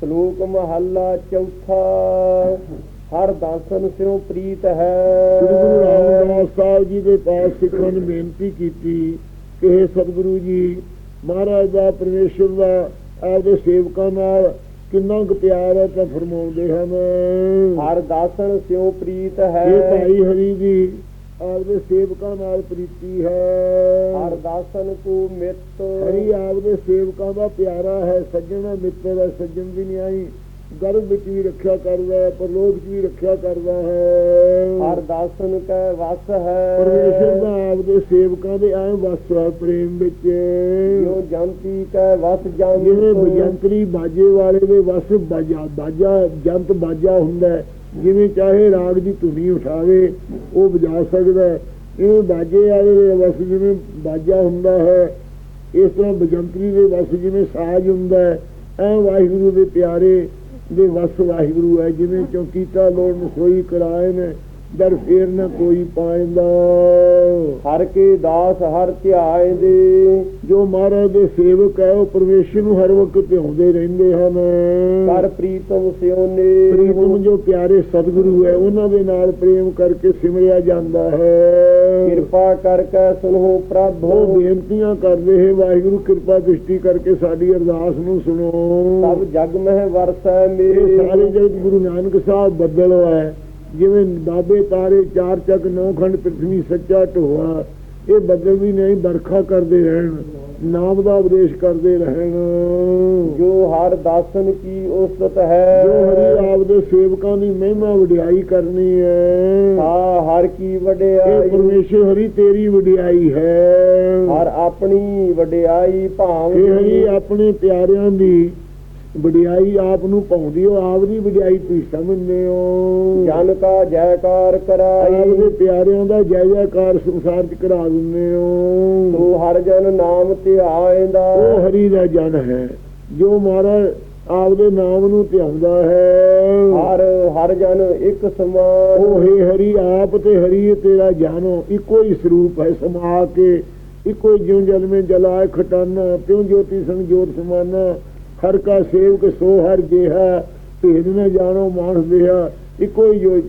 ਸ਼ਲੋਕ ਮਹੱਲਾ ਚੌਥਾ ਹਰ ਦਾਸਨ ਸਿਉ ਪ੍ਰੀਤ ਹੈ। ਸ੍ਰੀ ਗੁਰੂ ਰਾਮਦਾਸ ਸਾਹਿਬ ਜੀ ਦੇ ਪਾਸ ਸਿੱਖਾਂ ਨੇ ਬੇਨਤੀ ਕੀਤੀ ਕਿ ਇਹ ਸਤਿਗੁਰੂ ਜੀ ਮਹਾਰਾਜ ਦਾ ਪਰਮੇਸ਼ਰ ਦਾ ਆਪਦੇ ਸੇਵਕਾਂ ਨਾਲ ਕਿੰਨਾ ਕੁ ਪਿਆਰ ਹੈ ਤਾਂ ਫਰਮਾਉਂਦੇ ਹਨ। ਹਰ ਦਾਸਨ ਸਿਉ ਪ੍ਰੀਤ ਇਹ ਹੈ ਭਾਈ ਹਰੀ ਜੀ ਆਪਦੇ ਸੇਵਕਾਂ ਨਾਲ ਪ੍ਰੀਤੀ ਹੈ। ਹਰ ਦਾਸਨ ਕੋ ਮਿੱਤ। ਹਰੀ ਆਪਦੇ ਸੇਵਕਾਂ ਦਾ ਪਿਆਰਾ ਹੈ ਸੱਜਣ ਮਿੱਤਰ ਹੈ ਸੱਜਣ ਦੀ ਨਹੀਂ ਆਈ। ਗਰਭ ਵਿੱਚ ਵੀ ਰੱਖਿਆ ਕਰਦਾ ਹੈ ਪਰਲੋਕ ਵਿੱਚ ਵੀ ਰੱਖਿਆ ਕਰਦਾ ਹੈ। ਹਰ ਦਾਸਨ ਕੈ ਵਸ ਹੈ। ਪਰਮੇਸ਼ਰ ਦਾ ਆਪਦੇ ਸੇਵਕਾਂ ਦੇ ਐ ਵਸ ਹੈ ਪ੍ਰੇਮ ਵਿੱਚ। ਜੋ ਜੰਤੀ ਕੈ ਵਸ ਜਿਵੇਂ ਜੰਤ ਬਜੰਤਰੀ ਬਾਜੇ ਵਾਲੇ ਦੇ ਵਸ ਬਾਜਾ ਬਾਜਾ ਜੰਤ ਬਾਜਾ ਹੁੰਦਾ ਹੈ। ਜਿਵੇਂ ਚਾਹੇ ਰਾਗ ਦੀ ਧੁਨੀ ਉਠਾਵੇ, ਉਹ ਵਜਾ ਸਕਦਾ ਇਹ ਬਾਜੇ ਵਾਲੇ ਦੇ ਵਸ ਜਿਵੇਂ ਬਾਜਾ ਹੁੰਦਾ ਹੈ, ਇਸ ਤਰ੍ਹਾਂ ਬਜੰਤਰੀ ਦੇ ਵਸ ਜਿਵੇਂ ਸਾਜ਼ ਹੁੰਦਾ ਹੈ। ਐ ਵਾਹਿਗੁਰੂ ਦੇ ਪਿਆਰੇ ਦੇ ਵਸ ਵਾਹਿਗੁਰੂ ਹੈ, ਜਿਵੇਂ ਚੌਕੀਤਾ ਲੋੜ ਨਸੋਈ ਕਰਾਏ ਨੇ। ਦਰ ਫੇਰ ਨਾ ਕੋਈ ਪਾਇੰਦਾ। ਹਰ ਕੇ ਦਾਸ ਹਰ ਧਿਆਏ ਦੇ ਜੋ ਮਹਾਰਾਜ ਦੇ ਸੇਵਕ ਹੈ ਉਹ ਪਰਮੇਸ਼ਰ ਨੂੰ ਹਰ ਵਕਤ ਧਿਆਉਂਦੇ ਰਹਿੰਦੇ ਹਨ। ਕਰ ਪ੍ਰੀਤਮ ਸਿਉ ਨੇ ਪ੍ਰੀਤਮ ਜੋ ਪਿਆਰੇ ਸਤਿਗੁਰੂ ਹੈ ਉਹਨਾਂ ਦੇ ਨਾਲ ਪ੍ਰੇਮ ਕਰਕੇ ਸਿਮਰਿਆ ਜਾਂਦਾ ਹੈ। ਕਿਰਪਾ ਕਰਕੇ ਸੁਨੋ ਪ੍ਰਭ। ਉਹ ਬੇਨਤੀਆਂ ਕਰਦੇ ਹੈ ਵਾਹਿਗੁਰੂ ਕਿਰਪਾ ਦ੍ਰਿਸ਼ਟੀ ਕਰਕੇ ਸਾਡੀ ਅਰਦਾਸ ਨੂੰ ਸੁਣੋ। ਸਭ ਜਗ ਮਹਿ ਵਰਸੈ ਮੇਰੇ। ਸਾਰੇ ਜਗਤ ਗੁਰੂ ਨਾਨਕ ਸਾਹਿਬ ਬੱਦਲ ਹੈ। ਜਿਵੇਂ ਬਾਬੇ ਤਾਰੇ ਚਾਰ ਚੱਕ ਨੌ ਖੰਡ ਪ੍ਰithvi ਸੱਚਾ ਢੋਆ ਇਹ ਬੱਦਲ ਵੀ ਨਹੀਂ ਵਰਖਾ ਕਰਦੇ ਰਹਿਣ ਨਾਮ ਦਾ ਉਪਦੇਸ਼ ਕਰਦੇ ਰਹਿਣ। ਜੋ ਹਰ ਦਾਸਨ ਕੀ ਉਸਤਤ ਹੈ। ਜੋ ਹਰੀ ਆਪਦੇ ਸੇਵਕਾਂ ਦੀ ਮਹਿਮਾ ਵਡਿਆਈ ਕਰਨੀ ਹੈ। ਆ ਹਰ ਕੀ ਇਹ ਵਡਿਆਈ ਪਰਮੇਸ਼ਰ ਹਰੀ ਤੇਰੀ ਵਡਿਆਈ ਹੈ। ਹਰ ਆਪਣੀ ਵਡਿਆਈ ਭਾਵ ਇਹ ਹਰੀ ਆਪਣੇ ਪਿਆਰਿਆਂ ਦੀ ਵਡਿਆਈ ਆਪ ਨੂੰ ਪਾਉਂਦੀ ਹੋ ਆਪ ਦੀ ਵਡਿਆਈ ਤੁਸੀਂ ਸਮਝਦੇ ਹੋ। ਜਨ ਕਾ ਜੈਕਾਰ ਕਰਾਈ। ਆਪਦੇ ਪਿਆਰਿਆਂ ਦਾ ਜੈ ਜੈਕਾਰ ਸੰਸਾਰ ਚ ਕਰਾ ਦਿੰਦੇ ਹੋ। ਤੂੰ ਹਰ ਜਨ ਨਾਮ ਧਿਆਇਂਦਾ ਉਹ ਹਰੀ ਦਾ ਜਨ ਹੈ ਜੋ ਮਹਾਰਾਜ ਆਪਦੇ ਨਾਮ ਨੂੰ ਧਿਆਉਂਦਾ ਹੈ। ਹਰ ਹਰ ਜਨ ਇੱਕ ਸਮਾਨ। ਉਹ ਹੈ ਹਰੀ ਆਪ ਤੇ ਹਰੀ ਤੇਰਾ ਜਾਨੋ ਇੱਕੋ ਹੀ ਸਰੂਪ ਹੈ ਸਮਾ ਕੇ ਇੱਕੋ ਹੀ ਜਿਉ ਜਲ ਮੇ ਜਲਾਏ ਖਟਾਨਾ ਤਿਉ ਜੋਤੀ ਸੰਗ ਜੋਤ ਸਮਾਨਾ। ਹਰ ਕਾ ਸੇਵਕ ਸੋ ਹਰ ਜਿਹਾ ਭੇਦ ਨ ਜਾਣੋ ਮਾਨਸ ਦੇਹਾ। ਇੱਕੋ ਹੀ ਜੋ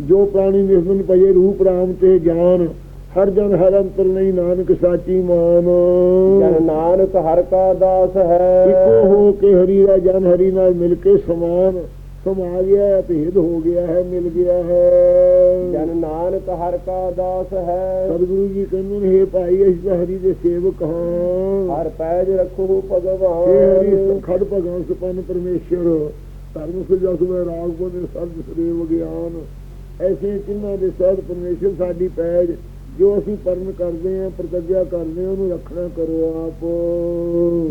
ਜੋ ਪ੍ਰਾਣੀ ਨਿਸਬਨ ਪਏ ਰੂਪ ਰਾਮ ਤੇ ਜਾਨ ਹਰ ਜਨ ਹਰ ਅੰਤਰ ਨਹੀਂ ਨਾਨਕ ਸਾਚੀ ਮਾਨ। ਜਨ ਨਾਨਕ ਹਰ ਕਾ ਦਾਸ ਹੈ। ਇੱਕੋ ਹੋ ਕੇ ਹਰੀ ਦਾ ਜਨ ਹਰੀ ਨਾਲ ਮਿਲ ਕੇ ਸਮਾਨ। ਸਮਾ ਗਿਆ ਹੈ, ਭੇਦ ਹੋ ਗਿਆ ਹੈ ਮਿਲ ਗਿਆ ਹੈ। ਜਨ ਨਾਨਕ ਹਰ ਕਾ ਦਾਸ ਹੈ। ਸਤਿਗੁਰੂ ਜੀ ਕਹਿੰਦੇ ਨੇ ਭਾਈ ਅਸੀਂ ਤਾਂ ਹਰੀ ਦੇ ਸੇਵਕ ਹਾਂ। ਹਰ ਪੈਜ ਰੱਖੋ ਹੇ ਹਰੀ ਭਗਵਾਨ ਖੜ ਭਗਵਾਨ ਸੁਪਨ ਪਰਮੇਸ਼ਰ ਧਰਮ ਸੁਜਾ ਸੁਵੇ ਰਾਗ ਬੋਲੇ ਸਰਬ ਸ੍ਰੀ ਗਿਆਨ। ਐਸੇ ਕਿੰਨਾ ਦੇ ਸਹਿਤ ਪਰਮੇਸ਼ਰ ਸਾਡੀ ਪੈਜ ਜੋ ਅਸੀਂ ਪਰਨ ਕਰਦੇ ਹਾਂ ਪ੍ਰਤੱਗਿਆ ਕਰਦੇ ਹਾਂ ਉਹਨੂੰ ਰੱਖਣਾ ਕਰੋ ਆਪ।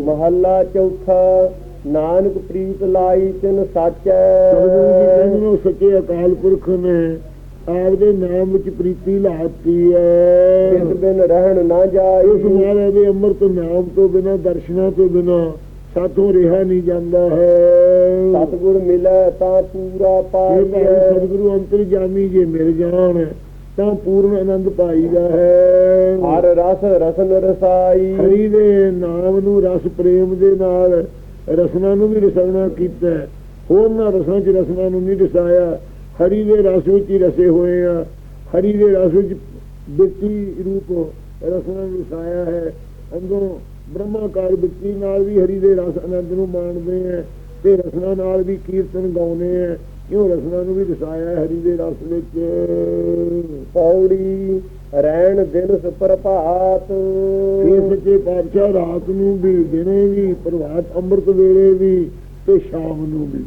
ਮਹੱਲਾ ਚੌਥਾ ਨਾਨਕ ਪ੍ਰੀਤ ਲਾਈ ਤਿਨ ਸਾਚੈ। ਸਤਿਗੁਰੂ ਜੀ ਕਹਿੰਦੇ ਨੇ ਉਹ ਸੱਚੇ ਅਕਾਲ ਪੁਰਖ ਨੇ ਆਪਦੇ ਨਾਮ ਵਿੱਚ ਪ੍ਰੀਤੀ ਲਾਤੀ ਹੈ। ਇਸ ਬਿਨ ਰਹਿਣ ਨਾ ਇਸ ਜਾਈ ਮਹਾਰਾਜ ਦੇ ਅੰਮ੍ਰਿਤ ਨਾਮ ਤੋਂ ਬਿਨਾ ਦਰਸ਼ਨਾਂ ਤੋਂ ਬਿਨਾ ਸਾਥੋਂ ਰਿਹਾ ਨਹੀਂ ਜਾਂਦਾ ਹੈ। ਸਤਿਗੁਰ ਮਿਲੈ ਤਾਂ ਪੂਰਾ ਪਾਈਐ ਸਤਿਗੁਰੂ ਅੰਤਰਜਾਮੀ ਜੇ ਮਿਲ ਜਾਣ ਤਾਂ ਪੂਰਨ ਆਨੰਦ ਪਾਈਦਾ ਹੈ। ਹਰ ਰਸ ਰਸਨ ਰਸਾਈ। ਹਰੀ ਦੇ ਨਾਮ ਨੂੰ ਰਸ ਪ੍ਰੇਮ ਦੇ ਨਾਲ ਰਸਨਾ ਨੂੰ ਵੀ ਰਸਨਾ ਕੀਤਾ। ਹੈ। ਹੋਰਨਾਂ ਰਸਾਂ 'ਚ ਰਸਨਾ ਨੂੰ ਨਹੀਂ ਰਸਾਇਆ। ਹਰੀ ਦੇ ਰਸ ਵਿੱਚ ਹੀ ਰਸੇ ਹੋਏ ਆ। ਹਰੀ ਦੇ ਰਸ ਵਿੱਚ ਬਿਰਤੀ ਰੂਪ ਰਸਨਾ ਨੂੰ ਰਸਾਇਆ ਹੈ। ਅੰਦਰੋਂ ਬ੍ਰਹਮਾਕਾਰ ਬਿਰਤੀ ਨਾਲ ਵੀ ਹਰੀ ਦੇ ਰਸ ਆਨੰਦ ਨੂੰ ਮਾਣਦੇ ਆ ਤੇ ਰਸਨਾ ਨਾਲ ਵੀ ਕੀਰਤਨ ਗਾਉਂਦੇ ਆ। ਕਿਉਂ ਰਸਨਾ ਨੂੰ ਵੀ ਰਸਾਇਆ ਹਰੀ ਦੇ ਰਸ ਵਿੱਚ। ਪੌੜੀ ਰਹਿਣ ਦਿਨ ਸੁਪਰਭਾਤ। ਇਹ ਸੱਚੇ ਪਾਤਸ਼ਾਹ ਰਾਤ ਨੂੰ ਵੀ ਦਿਨੇ ਵੀ ਪ੍ਰਭਾਤ ਅੰਮ੍ਰਿਤ ਵੇਲੇ ਵੀ ਤੇ ਸ਼ਾਮ ਨੂੰ ਵੀ।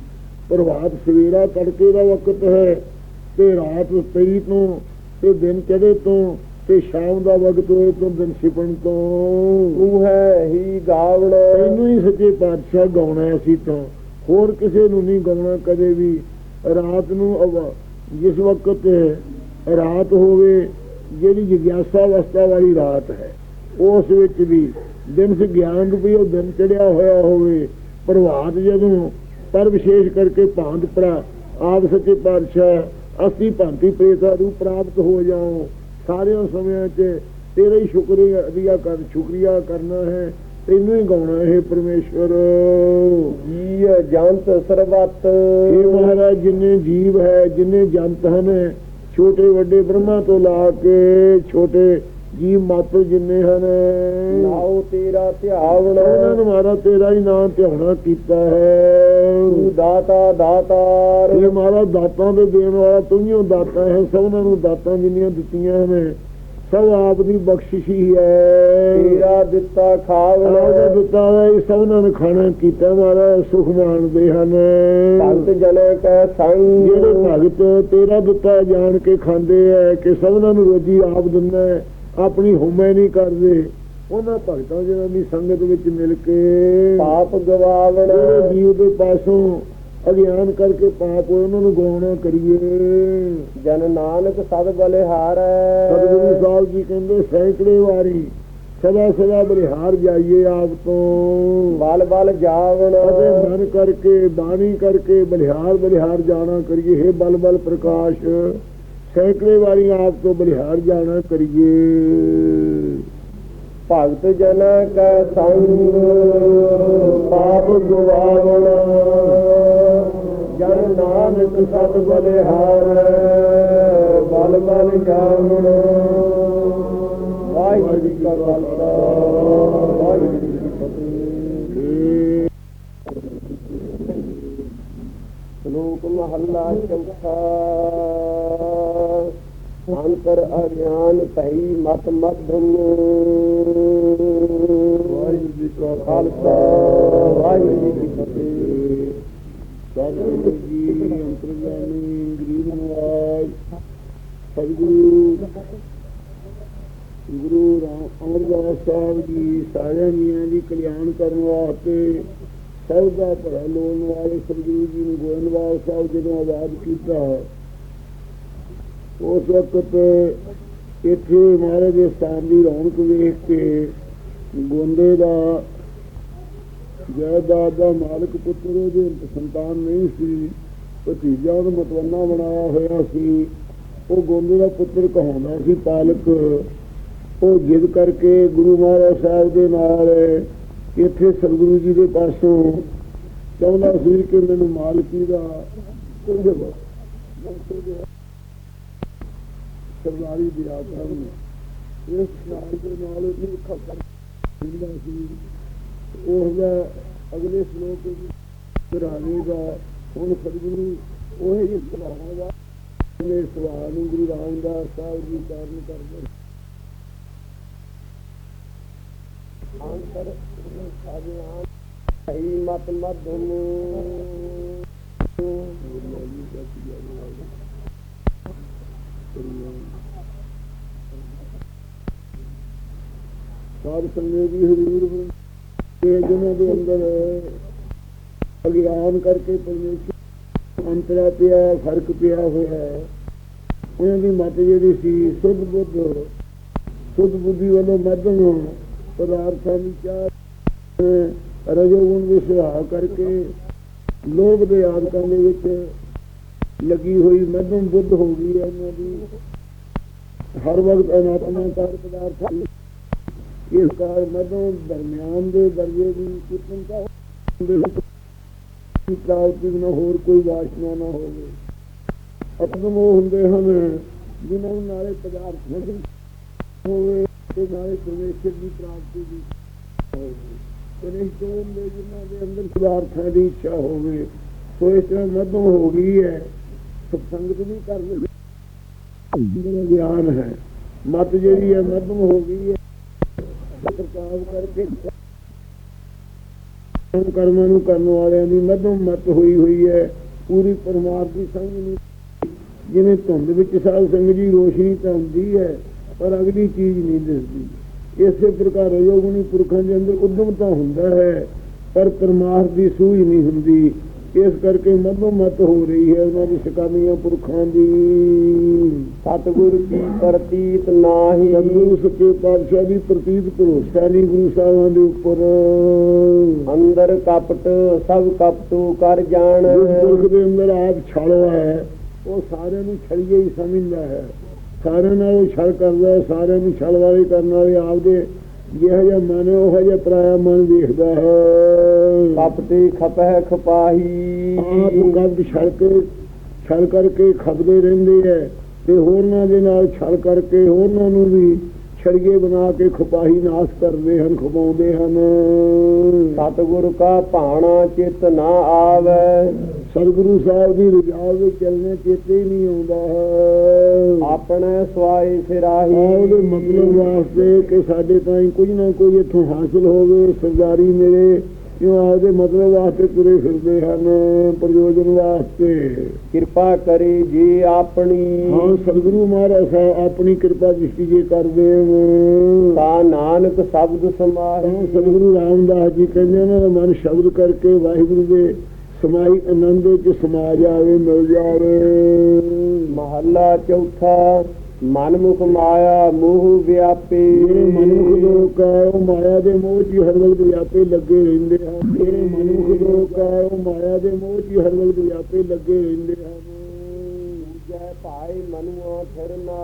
ਪ੍ਰਭਾਤ ਸਵੇਰਾ ਤੜਕੇ ਦਾ ਵਕਤ ਹੈ ਤੇ ਰਾਤ ਪਈ ਤੋਂ ਤੇ ਦਿਨ ਚੜੇ ਤੋਂ ਤੇ ਸ਼ਾਮ ਦਾ ਵਕਤ ਹੋਏ ਤੋਂ ਦਿਨ ਛਿਪਣ ਤੋਂ। ਤੂੰ ਹੈ ਹੀ ਗਾਵਣ। ਤੈਨੂੰ ਹੀ ਸੱਚੇ ਪਾਤਸ਼ਾਹ ਗਾਉਣਾ ਅਸੀਂ ਤਾਂ। ਹੋਰ ਕਿਸੇ ਨੂੰ ਨਹੀਂ ਗਾਉਣਾ ਕਦੇ ਵੀ। ਰਾਤ ਨੂੰ ਜਿਸ ਵਕਤ ਰਾਤ ਹੋਵੇ ਜਿਹੜੀ ਜਿਗਿਆਸਾ ਅਵਸਥਾ ਵਾਲੀ ਰਾਤ ਹੈ ਉਸ ਵਿੱਚ ਵੀ ਦਿਨ ਸੇ ਗਿਆਨ ਰੂਪੀ ਉਹ ਦਿਨ ਚੜਿਆ ਹੋਇਆ ਹੋਵੇ ਪ੍ਰਭਾਤ ਜਦੋਂ ਪਰ ਵਿਸ਼ੇਸ਼ ਕਰਕੇ ਭਾਂਤ ਭਰਾ ਆਪ ਸੱਚੇ ਪਾਤਸ਼ਾਹ ਅਸੀਂ ਭਾਂਤੀ ਪ੍ਰੇਤਾ ਰੂਪ ਪ੍ਰਾਪਤ ਹੋ ਜਾਓ ਸਾਰਿਆਂ ਸਮਿਆਂ 'ਚ ਤੇਰਾ ਹੀ ਸ਼ੁਕਰੀਆ ਅਦੀਆ ਕਰ ਸ਼ੁਕਰੀਆ ਕਰਨਾ ਹੈ ਤੈਨੂੰ ਹੀ ਗਾਉਣਾ ਇਹ ਪਰਮੇਸ਼ਵਰ। ਜੀ ਜੰਤ ਸਰਬਤ। ਇਹ ਮਹਾਰਾਜ ਜਿੰਨੇ ਜੀਵ ਹੈ ਜਿੰਨੇ ਜੰਤ ਹਨ ਛੋਟੇ ਵੱਡੇ ਬ੍ਰਹਮਾ ਤੋਂ ਲਾ ਕੇ ਛੋਟੇ ਜੀਵ ਮਾਤਰ ਜਿੰਨੇ ਹਨ। ਨਾਉ ਤੇਰਾ ਧਿਆਵਣ ਉਹਨਾਂ ਨੂੰ ਮਾਰਾ ਤੇਰਾ ਹੀ ਨਾਮ ਧਿਆਉਣਾ ਕੀਤਾ ਹੈ। ਤੂੰ ਦਾਤਾ ਦਾਤਾਰ। ਇਹ ਮਾਰਾ ਦਾਤਾਂ ਦੇ ਦੇਣ ਵਾਲਾ ਤੂੰ ਹੀ ਦਾਤਾ ਹੈ। ਸਭਨਾਂ ਨੂੰ ਦਾਤਾਂ ਜਿੰਨੀਆਂ ਦਿੱਤੀਆਂ ਨੇ। ਸਭ ਆਪ ਦੀ ਬਖਸ਼ਿਸ਼ ਹੀ ਹੈ। ਤੇਰਾ ਦਿੱਤਾ ਖਾਵਣ ਉਹਦਾ ਦਿੱਤਾ ਹੈ ਸਭਨਾਂ ਨੇ ਖਾਣਾ ਕੀਤਾ ਮਾਰਾ ਸੁਖ ਮਾਣਦੇ ਹਨ। ਭਗਤ ਜਨ ਕੈ ਸੰਗ। ਜਿਹੜੇ ਭਗਤ ਤੇਰਾ ਦਿੱਤਾ ਜਾਣ ਕੇ ਖਾਂਦੇ ਐ ਕਿ ਸਭਨਾਂ ਨੂੰ ਰੋਜੀ ਆਪ ਦਿੰਦਾ ਆਪਣੀ ਹੁਮੈ ਨਹੀਂ ਕਰਦੇ। ਉਹਨਾਂ ਭਗਤਾਂ ਜਿਹਨਾਂ ਦੀ ਸੰਗਤ ਵਿੱਚ ਮਿਲ ਕੇ ਪਾਪ ਗਵਾਵਣ ਜੀਵ ਦੇ ਪਾਸੋਂ ਅਗਿਆਨ ਕਰਕੇ ਪਾਪ ਉਹਨਾਂ ਨੂੰ ਗਾਉਣਾ ਕਰੀਏ। ਜਨ ਨਾਨਕ ਸਦ ਬਲਿਹਾਰੈ। ਸਤਿਗੁਰੂ ਸਾਹਿਬ ਜੀ ਕਹਿੰਦੇ ਸੈਂਕੜੇ ਵਾਰੀ ਸਦਾ ਸਦਾ ਬਲਿਹਾਰ ਜਾਈਏ ਆਪ ਤੋਂ। ਬਲ ਬਲ ਜਾਵਣ। ਅਤੇ ਮਨ ਕਰਕੇ ਬਾਣੀ ਕਰਕੇ ਬਲਿਹਾਰ ਬਲਿਹਾਰ ਜਾਣਾ ਕਰੀਏ। हे ਬਲ ਬਲ ਪ੍ਰਕਾਸ਼ ਸੈਂਕੜੇ ਵਾਰੀ ਆਪ ਤੋਂ ਬਲਿਹਾਰ ਜਾਣਾ ਕਰੀਏ। ਭਗਤ ਜਨ ਕੈ ਸੰਗ ਪਾਪ ਗਵਾਵਣ ਜਨ ਨਾਨਕ ਸਦ ਬਲਿਹਾਰੈ ਬਲ ਬਲ ਜਾਵਣ ਵਾਹਿਗੁਰੂ ਜੀ ਕਾ ਖਾਲਸਾ, ਵਾਹਿਗੁਰੂ ਜੀ ਕੀ ਫਤਿਹ। ਸ਼ਲੋਕ ਮਹੱਲਾ ਚੌਥਾ। ਅੰਤਰ ਅਗਿਆਨ ਭਈ ਮਤ ਮਧਮ ਵਾਹਿਗੁਰੂ ਜੀ ਕਾ ਖਾਲਸਾ, ਵਾਹਿਗੁਰੂ ਜੀ ਕੀ ਫਤਿਹ। ਸਤਿਗੁਰੂ ਜੀ ਅੰਤਰਜਾਮੀ ਗਰੀਬ ਨਵਾਜ ਸਤਿਗੁਰੂ ਗੁਰੂ ਰਾਮ ਅਮਰਦਾਸ ਸਾਹਿਬ ਜੀ ਸਾਰਿਆਂ ਜੀਆਂ ਦੀ ਕਲਿਆਣ ਕਰਨ ਵਾਸਤੇ ਸਭ ਦਾ ਭਲਾ ਲੋਣ ਵਾਲੇ ਸਤਿਗੁਰੂ ਜੀ ਨੂੰ ਗੋਇੰਦਵਾਲ ਸਾਹਿਬ ਜਦੋਂ ਆਵਾਜ਼ ਕੀਤਾ ਉਸ ਵਕਤ ਇੱਥੇ ਮਹਾਰਾਜ ਦੇ ਸਥਾਨ ਦੀ ਰੌਣਕ ਵੇਖ ਕੇ ਗੋਂਦੇ ਦਾ ਜਾਇਦਾਦ ਦਾ ਮਾਲਕ ਪੁੱਤਰ ਉਹਦੇ ਸੰਤਾਨ ਨਹੀਂ ਸੀ, ਭਤੀਜਾ ਉਹਨੂੰ ਮਤਵੰਨਾ ਬਣਾਇਆ ਹੋਇਆ ਸੀ। ਉਹ ਗੋਂਦੇ ਦਾ ਪੁੱਤਰ ਕਹਾਉਂਦਾ ਸੀ, ਪਾਲਕ, ਉਹ ਜਿੱਦ ਕਰਕੇ ਗੁਰੂ ਮਹਾਰਾਜ ਸਾਹਿਬ ਦੇ ਨਾਲ ਇੱਥੇ ਸਤਿਗੁਰੂ ਜੀ ਦੇ ਪਾਸੋਂ ਚਾਹੁੰਦਾ ਸੀ ਕਿ ਮੈਨੂੰ ਮਾਲਕੀ ਦਾ ਕੁਝ ਸਰਦਾਰੀ ਦਿਆ ਕਰਨ ਇਸ ਨਾਲ ਦੇ ਨਾਲ ਇਹ ਖਬਰ ਹੁੰਦਾ ਸੀ ਉਹਦਾ ਅਗਲੇ ਸ਼ਲੋਕ ਵਿੱਚ ਰਾਵੇਗਾ ਹੁਣ ਸਤਿਗੁਰੂ ਉਹ ਹੀ ਸਲਾਹਾਂ ਨੇ ਸਵਾਲ ਨੂੰ ਗੁਰੂ ਰਾਮਦਾਸ ਸਾਹਿਬ ਜੀ ਕਾਰਨ ਕਰਦੇ ਅੰਤਰ ਅਗਿਆਨ ਭਈ ਮਤ ਮਧਮ ਸਾਧ ਸੰਗਤ ਦੀ ਹਜ਼ੂਰ ਇਹ ਜਿਹਨਾਂ ਦੇ ਅੰਦਰ ਅਗਿਆਨ ਕਰਕੇ ਪਰਮੇਸ਼ਰ ਅੰਤਰਾ ਪਿਆ, ਫ਼ਰਕ ਪਿਆ ਹੋਇਆ ਹੈ। ਉਹਨਾਂ ਦੀ ਮਤ ਜਿਹੜੀ ਸੀ, ਸੁਧ ਬੁੱਧ, ਸੁਧ ਬੁੱਧੀ ਵੱਲੋਂ ਮੱਧਮ ਪਦਾਰਥਾਂ ਦੀ ਚਾਹ, ਰਜੋਗੁਣ ਦੇ ਸੁਭਾਅ ਕਰਕੇ ਲੋਭ ਦੇ ਆਦਤਾਂ ਦੇ ਵਿੱਚ ਲੱਗੀ ਹੋਈ ਮੱਧਮ ਬੁੱਧ ਹੋ ਗਈ ਹੈ। ਉਹਨਾਂ ਦੀ ਹਰ ਵਕਤ ਅਨਾਤਮਾਕਾਰ ਪਦਾਰਥਾਂ ਦੀ ਇਸ ਕਾਰ ਮਦੋਂ ਦਰਮਿਆਨ ਦੇ ਦਰਜੇ ਦੀ ਕਿਤਨਤਾ ਹੁੰਦੇ ਹਨ ਪ੍ਰਾਪਤੀ ਬਿਨਾਂ ਹੋਰ ਕੋਈ ਵਾਸ਼ਨਾ ਨਾ ਹੋਵੇ। ਅਪਦਮ ਉਹ ਹੁੰਦੇ ਹਨ ਜਿਨ੍ਹਾਂ ਨੂੰ ਨਾਲੇ ਪਦਾਰਥ ਨਹੀਂ ਹੋਵੇ ਤੇ ਨਾਲੇ ਪਰਮੇਸ਼ਰ ਦੀ ਪ੍ਰਾਪਤੀ ਦੀ ਹੋਵੇ। ਪਰਮੇਸ਼ਰ ਹੁੰਦੇ ਜਿਨ੍ਹਾਂ ਦੇ ਅੰਦਰ ਪਦਾਰਥਾਂ ਦੀ ਇੱਛਾ ਹੋਵੇ ਸੋ ਇਸ ਤਰ੍ਹਾਂ ਮੱਧਮ ਹੋ ਗਈ ਹੈ। ਸਤਸੰਗਤ ਵੀ ਕਰ ਲਈ ਗਿਆਨ ਹੈ। ਮਤ ਜਿਹੜੀ ਹੈ, ਮੱਧਮ ਹੋ ਗਈ ਹੈ। ਪ੍ਰਕਾਸ਼ ਕਰਕੇ ਕਰਮਾਂ ਨੂੰ ਕਰਨ ਵਾਲਿਆਂ ਦੀ ਮੱਧਮ ਮਤ ਹੋਈ ਹੋਈ ਹੈ। ਪੂਰੀ ਪਰਮਾਰਥ ਦੀ ਸਮਝ ਨਹੀਂ ਜਿਵੇਂ ਧੁੰਦ ਵਿੱਚ ਸਾਧ ਸੰਗਤ ਜੀ ਰੋਸ਼ਨੀ ਤਾਂ ਹੁੰਦੀ ਹੈ, ਪਰ ਅਗਲੀ ਚੀਜ਼ ਨਹੀਂ ਦਿਸਦੀ। ਇਸੇ ਪ੍ਰਕਾਰ ਰਜੋਗੁਣੀ ਪੁਰਖਾਂ ਦੇ ਅੰਦਰ ਉਦਮ ਤਾਂ ਹੁੰਦਾ ਹੈ, ਪਰ ਪਰਮਾਰਥ ਦੀ ਸੂਝ ਨਹੀਂ ਹੁੰਦੀ। ਇਸ ਕਰਕੇ ਮੱਧਮ ਮਤ ਹੋ ਰਹੀ ਹੈ ਉਹਨਾਂ ਦੀ ਸ਼ਕਾਨੀਆਂ ਪੁਰਖਾਂ ਦੀ। ਸਤਿਗੁਰ ਕੀ ਪ੍ਰਤੀਤ ਨਾਹੀ। ਸਤਿਗੁਰੂ ਸੱਚੇ ਪਾਤਸ਼ਾਹ ਦੀ ਪ੍ਰਤੀਤ ਭਰੋਸਾ ਨਹੀਂ ਗੁਰੂ ਸਾਹਿਬਾਂ ਦੇ ਉੱਪਰ। ਅੰਦਰ ਕਪਟ ਸਭ ਕਪਟੂ ਕਰ ਜਾਣ। ਪੁਰਖ ਦੇ ਅੰਦਰ ਆਪ ਛਾਲਵਾ ਹੈ ਉਹ ਸਾਰਿਆਂ ਨੂੰ ਛੜੀਏ ਹੀ ਸਮਝਦਾ ਹੈ। ਸਾਰਿਆਂ ਨਾਲ ਉਹ ਛਲ ਕਰਦਾ ਹੈ ਸਾਰਿਆਂ ਨੂੰ ਛਲ ਵਾਲੇ ਕਰਨ ਵਾਲੇ ਆਪਦੇ ਜਿਹੋ ਜਿਹਾ ਮਨ ਹੈ ਉਹ ਜਿਹਾ ਪਰਾਇਆ ਮਨ ਵੇਖਦਾ ਹੈ। ਕਪਟੀ ਖਪਹਿ ਖਪਾਹੀ। ਆਪ ਗੰਦ ਛਲ ਕੇ ਛਲ ਕਰਕੇ ਖਪਦੇ ਰਹਿੰਦੇ ਐ ਤੇ ਹੋਰਨਾਂ ਦੇ ਨਾਲ ਛਲ ਕਰਕੇ ਹੋਰਨਾਂ ਨੂੰ ਵੀ ਛੜੀਏ ਬਣਾ ਕੇ ਖਪਾਹੀ ਨਾਸ ਕਰਦੇ ਹਨ ਖਪਾਉਂਦੇ ਹਨ। ਸਤਿਗੁਰ ਕਾ ਭਾਣਾ ਚਿਤ ਨਾ ਆਵੈ। ਸਤਿਗੁਰੂ ਸਾਹਿਬ ਦੀ ਰਜਾ ਵਿੱਚ ਚੱਲਣੇ ਚੇਤੇ ਨਹੀਂ ਆਉਂਦਾ। ਹੈ ਆਪਣੇ ਸਵਾਈ ਫਿਰਾਹੀ ਉਹਦੇ ਮਤਲਬ ਵਾਸਤੇ ਕਿ ਸਾਡੇ ਤਾਈਂ ਕੁਝ ਨਾ ਕੁਝ ਇੱਥੋਂ ਹਾਸਲ ਹੋਵੇ ਸਰਦਾਰੀ ਮੇਰੇ। ਕਿਉਂ ਆਪਦੇ ਮਤਲਬ ਵਾਸਤੇ ਤੁਰੇ ਫਿਰਦੇ ਹਨ ਪ੍ਰਯੋਜਨ ਵਾਸਤੇ। ਕਿਰਪਾ ਕਰੀ ਜੀ ਆਪਣੀ। ਹਾਂ ਸਤਿਗੁਰੂ ਮਹਾਰਾਜ ਸਾਹਿਬ ਆਪਣੀ ਕਿਰਪਾ ਦ੍ਰਿਸ਼ਟੀ ਜੇ ਕਰਦੇ ਨੇ ਤਾ ਨਾਨਕ ਸ਼ਬਦ ਸਮਾਹੀ। ਤਾਂ ਸਤਿਗੁਰੂ ਰਾਮਦਾਸ ਜੀ ਕਹਿੰਦੇ ਦਾ ਮਨ ਸ਼ਬਦ ਕਰਕੇ ਵਾਹਿਗੁਰੂ ਦੇ ਸਮਾਈ ਆਨੰਦ ਵਿੱਚ ਸਮਾ ਜਾਵੇ ਮਿਲ ਜਾਵੇ। ਮਹੱਲਾ ਚੌਥਾ ਮਨਮੁਖ ਮਾਇਆ ਮੋਹ ਵਿਆਪੀ। ਜਿਹੜੇ ਮਨੁੱਖ ਲੋਕ ਉਹ ਮਾਇਆ ਦੇ ਮੋਹ 'ਚ ਹੀ ਹਰ ਵਕਤ ਵਿਆਪੇ ਲੱਗੇ ਰਹਿੰਦੇ ਹਨ ਜਿਹੜੇ ਮਨੁੱਖ ਲੋਕ ਉਹ ਮਾਇਆ ਦੇ ਮੋਹ 'ਚ ਹੀ ਹਰ ਵਕਤ ਵਿਆਪੇ ਲੱਗੇ ਰਹਿੰਦੇ ਹਨ ਜੈ ਭਾਈ ਮਨੁਆ ਫਿਰਨਾ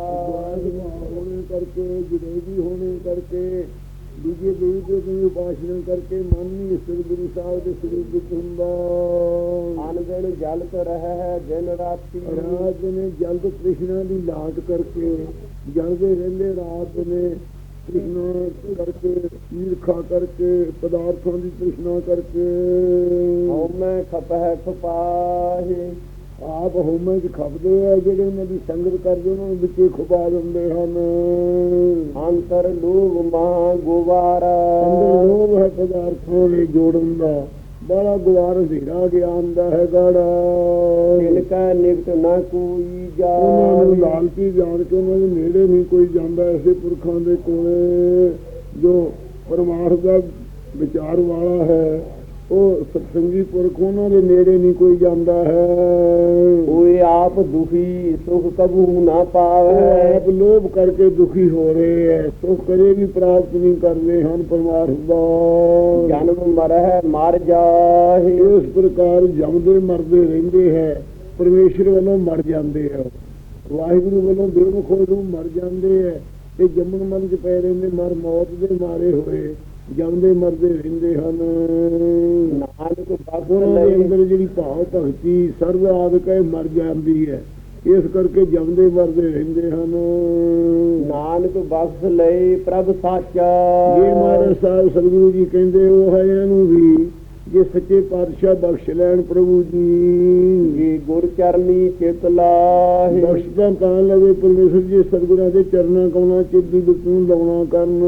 ਹੋਣੇ ਕਰਕੇ ਜਰੇਬੀ ਹੋਣੇ ਕਰਕੇ ਦੂਜੇ ਦੇਵੀ ਦੇ ਦੀ ਉਪਾਸਨਾ ਕਰਕੇ ਮਨ ਨਹੀਂ ਸ੍ਰੀ ਗੁਰੂ ਸਾਹਿਬ ਦੇ ਸਰੂਪ ਵਿੱਚ ਹੁੰਦਾ ਅਨਗਣ ਜਲਤ ਰਹਿ ਹੈ ਦਿਨ ਰਾਤੀ ਰਾਤ ਨੇ ਜਲਦ ਕ੍ਰਿਸ਼ਨਾ ਦੀ ਲਾਟ ਕਰਕੇ ਜਲਦੇ ਰਹਿੰਦੇ ਰਾਤ ਨੇ ਕ੍ਰਿਸ਼ਨਾ ਕਰਕੇ ਈਰਖਾ ਕਰਕੇ ਪਦਾਰਥਾਂ ਦੀ ਤ੍ਰਿਸ਼ਨਾ ਕਰਕੇ। ਹਉ ਮੈਂ ਖਪਹਿ ਖਪਾਹੀ ਆਪ ਹੋਮੇ ਚ ਖਪਦੇ ਆ ਜਿਹੜੇ ਉਹਨਾਂ ਦੀ ਸੰਗਤ ਕਰਦੇ ਉਹਨਾਂ ਨੂੰ ਵਿੱਚੇ ਖੁਪਾ ਦਿੰਦੇ ਹਨ। ਅੰਤਰ ਲੋਭ ਮਹਾ ਗੁਵਾਰਾ। ਅੰਦਰ ਲੋਭ ਹੈ ਪਦਾਰਥਾਂ ਲਈ ਜੋੜਨ ਦਾ। ਬੜਾ ਗੁਵਾਰ ਧੀਰਾ ਗਿਆਨ ਦਾ ਹੈ ਗਾੜਾ। ਇਨਕਾ ਨਿਕਟ ਨਾ ਕੋਈ ਉਹਨਾਂ ਨੂੰ ਲਾਲਚੀ ਜਾਣ ਕੇ ਉਹਨਾਂ ਦੇ ਨੇੜੇ ਨਹੀਂ ਕੋਈ ਜਾਂਦਾ ਐਸੇ ਪੁਰਖਾਂ ਦੇ ਕੋਲੇ ਜੋ ਪਰਮਾਰਥ ਦਾ ਵਿਚਾਰ ਵਾਲਾ ਹੈ। ਉਹ ਸਤਸੰਗੀ ਪੁਰਖ ਉਹਨਾਂ ਦੇ ਨੇੜੇ ਨਹੀਂ ਕੋਈ ਜਾਂਦਾ ਹੈ। ਕੋਈ ਆਪ ਦੁਖੀ ਸੁਖ ਕਬੂ ਨਾ ਉਹ ਪਾਵੇ ਆਪ ਲੋਭ ਕਰਕੇ ਦੁਖੀ ਹੋ ਰਹੇ ਐ ਸੁਖ ਕਦੇ ਵੀ ਪ੍ਰਾਪਤ ਨਹੀਂ ਕਰਦੇ ਹਨ ਪਰਮਾਰਥ ਦਾ ਜਨਮ ਮਰਹਿ ਮਰ ਜਾਹੇ। ਇਸ ਪ੍ਰਕਾਰ ਜਮਦੇ ਮਰਦੇ ਰਹਿੰਦੇ ਹੈ। ਪਰਮੇਸ਼ਰ ਵੱਲੋਂ ਮਰ ਜਾਂਦੇ ਆ ਵਾਹਿਗੁਰੂ ਵੱਲੋਂ ਬੇਮੁਖ ਹੋ ਨੂੰ ਮਰ ਜਾਂਦੇ ਹੈ। ਤੇ ਜੰਮਣ ਮਨ ਚ ਪਏ ਰਹਿੰਦੇ ਮਰ ਮੌਤ ਦੇ ਮਾਰੇ ਹੋਏ। ਜਮਦੇ ਮਰਦੇ ਰਹਿੰਦੇ ਹਨ। ਨਾਨਕ ਉਹਨਾਂ ਦੇ ਅੰਦਰ ਜਿਹੜੀ ਭਾਵ ਭਗਤੀ ਸਰਵ ਆਦਿਕ ਹੈ ਮਰ ਜਾਂਦੀ ਹੈ। ਇਸ ਕਰਕੇ ਜਮਦੇ ਮਰਦੇ ਰਹਿੰਦੇ ਹਨ। ਨਾਨਕ ਬਖਸ਼ ਲਈ ਪ੍ਰਭ ਸਾਚਾ। ਜੇ ਮਹਾਰਾਜ ਸਾਹਿਬ ਸਤਿਗੁਰੂ ਜੀ ਕਹਿੰਦੇ ਉਹ ਹੈ ਇਹਨਾਂ ਵੀ ਜੇ ਸੱਚੇ ਪਾਤਸ਼ਾਹ ਬਖਸ਼ ਲੈਣ ਪ੍ਰਭੂ ਜੀ। ਜੀ ਗੁਰ ਚਰਨੀ ਚਿਤ ਲਾਹੇ। ਬਖਸ਼ਦਾ ਤਾਂ ਲਵੇ ਪਰਮੇਸ਼ਰ ਜੀ ਸਤਿਗੁਰਾਂ ਦੇ ਚਰਨਾਂ ਕਮਲਾਂ ਚ ਦੀ ਤੂੰ ਲਾਉਣਾ ਕਰਨ।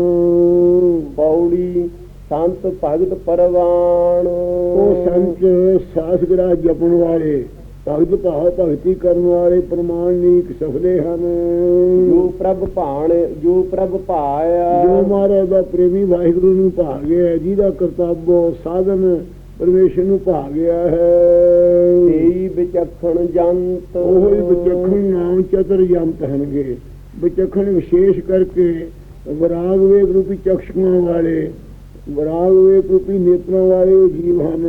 ਪੌੜੀ ਸੰਤ ਭਗਤ ਪਰਵਾਣ ਉਹ ਸੰਤ ਸਾਸਗਰਾ ਜਪਣ ਵਾਲੇ। ਭਗਤ ਭਾਵ ਭਗਤੀ ਕਰਨ ਵਾਲੇ ਪ੍ਰਮਾਣਿਕ ਸਫਲੇ ਹਨ। ਜੋ ਪ੍ਰਭ ਭਾਣ ਜੋ ਪ੍ਰਭ ਭਾਇਆ ਜੋ ਮਹਾਰਾਜ ਦਾ ਪ੍ਰੇਮੀ ਵਾਹਿਗੁਰੂ ਨੂੰ ਭਾ ਗਿਆ ਜਿਹਦਾ ਕਰਤੱਵ ਸਾਧਨ ਪਰਮੇਸ਼ਰ ਨੂੰ ਭਾ ਗਿਆ ਹੈ। ਤੇਈ ਵਿਚਖਣ ਜੰਤ। ਉਹ ਹੀ ਵਿਚਖਣ ਨਾਮ ਚਤਰ ਜੰਤ ਹਨਗੇ ਵਿਚਖਣ ਵਿਸ਼ੇਸ਼ ਕਰਕੇ ਵਿਰਾਗ ਵੇਗ ਰੂਪੀ ਚਕਸ਼ਮਾਂ ਵਾਲੇ ਵਿਰਾਗ ਵੇਗ ਰੂਪੀ ਨੇਤਰਾਂ ਵਾਲੇ ਜੀਵ ਹਨ।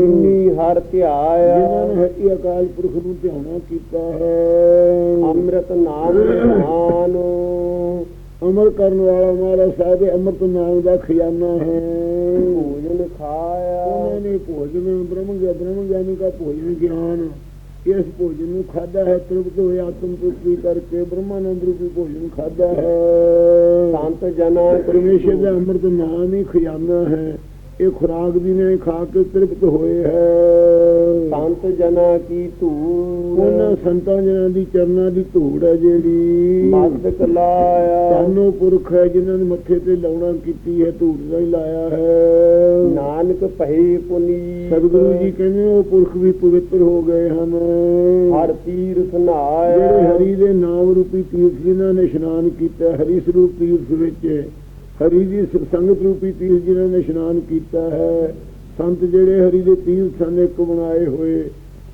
ਜਿਨੀ ਹਰ ਧਿਆਇਆ ਜਿਨ੍ਹਾਂ ਨੇ ਹਰੀ ਅਕਾਲ ਪੁਰਖ ਨੂੰ ਧਿਆਉਣਾ ਕੀਤਾ ਹੈ। ਅੰਮ੍ਰਿਤ ਨਾਮ ਧਿਆਨ ਅਮਰ ਕਰਨ ਵਾਲਾ ਮਹਾਰਾਜ ਸਾਹਿਬ ਦੇ ਅੰਮ੍ਰਿਤ ਨਾਮ ਦਾ ਖਜ਼ਾਨਾ ਹੈ। ਭੋਜਨ ਖਾਇਆ। ਉਹਨਾਂ ਨੇ ਭੋਜਨ ਬ੍ਰਹਮ ਗਿਆ ਬ੍ਰਹਮ ਗਿਆਨੀ ਦਾ ਭੋਜਨ ਗਿਆਨ। ਇਸ ਭੋਜਨ ਨੂੰ ਖਾਦਾ ਹੈ ਤ੍ਰਿਪਤ ਹੋਏ ਆਤਮ ਤ੍ਰਿਪਤੀ ਕਰਕੇ ਬ੍ਰਹਮਾਨੰਦ ਰੂਪੀ ਭੋਜਨ ਖਾਦਾ ਹੈ। ਸੰਤ ਜਨਾ ਪਰਮੇਸ਼ਰ ਦਾ ਅੰਮ੍ਰਿਤ ਨਾਮ ਹੀ ਖਜ਼ਾਨਾ ਹੈ। ਇਹ ਖੁਰਾਕ ਦੀ ਨੇ ਖਾ ਕੇ ਤ੍ਰਿਪਤ ਹੋਏ ਹੈ। ਸੰਤ ਜਨਾ ਕੀ ਧੂੜ? ਉਹਨਾਂ ਸੰਤਾਂ ਜਨਾਂ ਦੀ ਚਰਨਾਂ ਦੀ ਧੂੜ ਹੈ ਜਿਹੜੀ। ਮਸਤਕ ਲਾਇਆ। ਤਾਨੋ ਪੁਰਖ ਹੈ ਜਿਨ੍ਹਾਂ ਨੇ ਮੱਥੇ ਤੇ ਲਾਉਣਾ ਕੀਤੀ ਹੈ ਧੂੜ ਦਾ ਹੀ ਲਾਇਆ ਹੈ। ਨਾਨਕ ਭਈ ਪੁਨੀ ਸਤਿਗੁਰੂ ਜੀ ਕਹਿੰਦੇ ਉਹ ਪੁਰਖ ਵੀ ਪਵਿੱਤਰ ਹੋ ਗਏ ਹਨ। ਹਰ ਤੀਰਥ ਜਿਹੜੇ ਨਾਇਆ ਹਰੀ ਦੇ ਨਾਮ ਰੂਪੀ ਤੀਰਥ ਜਿਨ੍ਹਾਂ ਨੇ ਇਸ਼ਨਾਨ ਕੀਤਾ ਹਰੀ ਸਰੂਪ ਤੀਰਥ ਵਿੱਚ ਹਰੀ ਦੀ ਸੰਗਤ ਰੂਪੀ ਤੀਰਥ ਜਿਨ੍ਹਾਂ ਨੇ ਇਸ਼ਨਾਨ ਕੀਤਾ ਹੈ ਸੰਤ ਜਿਹੜੇ ਹਰੀ ਦੇ ਤੀਰਥ ਸਨ, ਇੱਕ ਬਣਾਏ ਹੋਏ,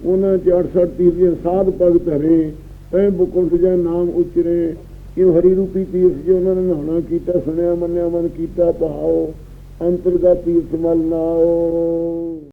ਉਹਨਾਂ ਚ 68 ਤੀਰਥ ਦੇ ਸਾਧ ਭਗਤ ਹਰੇ ਐ ਬੁਕੁੰਠ ਜਾਂ ਨਾਮ ਉਚਰੇ ਕਿ ਹਰੀ ਰੂਪੀ ਤੀਰਥ ਜੇ ਉਹਨਾਂ ਨੇ ਨਹਾਉਣਾ ਕੀਤਾ, ਸੁਣਿਆ, ਮੰਨਿਆ, ਮਨ ਕੀਤਾ ਭਾਉ ਅੰਤਰਗਤ ਤੀਰਥ ਮਲ ਨਾਓ